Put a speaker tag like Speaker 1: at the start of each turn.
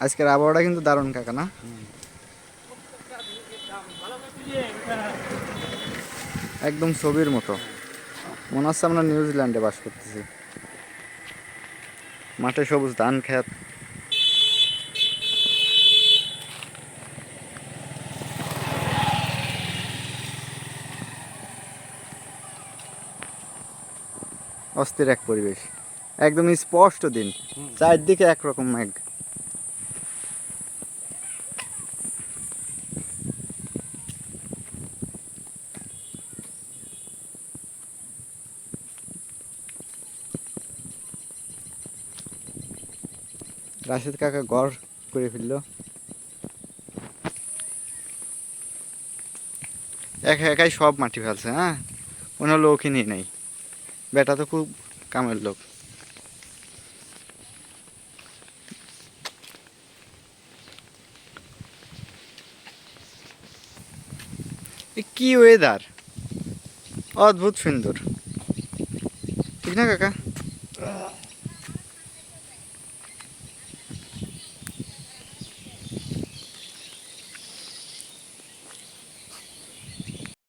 Speaker 1: আজকের আবহাওয়াটা কিন্তু দারুণ কাকা, না? একদম ছবির মতো। মনে হচ্ছে আমরা নিউজিল্যান্ডে বাস করতেছি। মাঠে সবুজ ধান খেত। অস্থির এক পরিবেশ। একদম স্পষ্ট দিন। চারদিকে একরকম মেঘ। রাশেদ কাকা ঘর করে ফেলল। একা একাই সব মাটি ফেলছে হ্যাঁ? কোনো লোকই নিয়ে নেই। বেটা তো খুব কামের লোক। কি ওয়েদার অদ্ভুত সুন্দর। ঠিক না কাকা?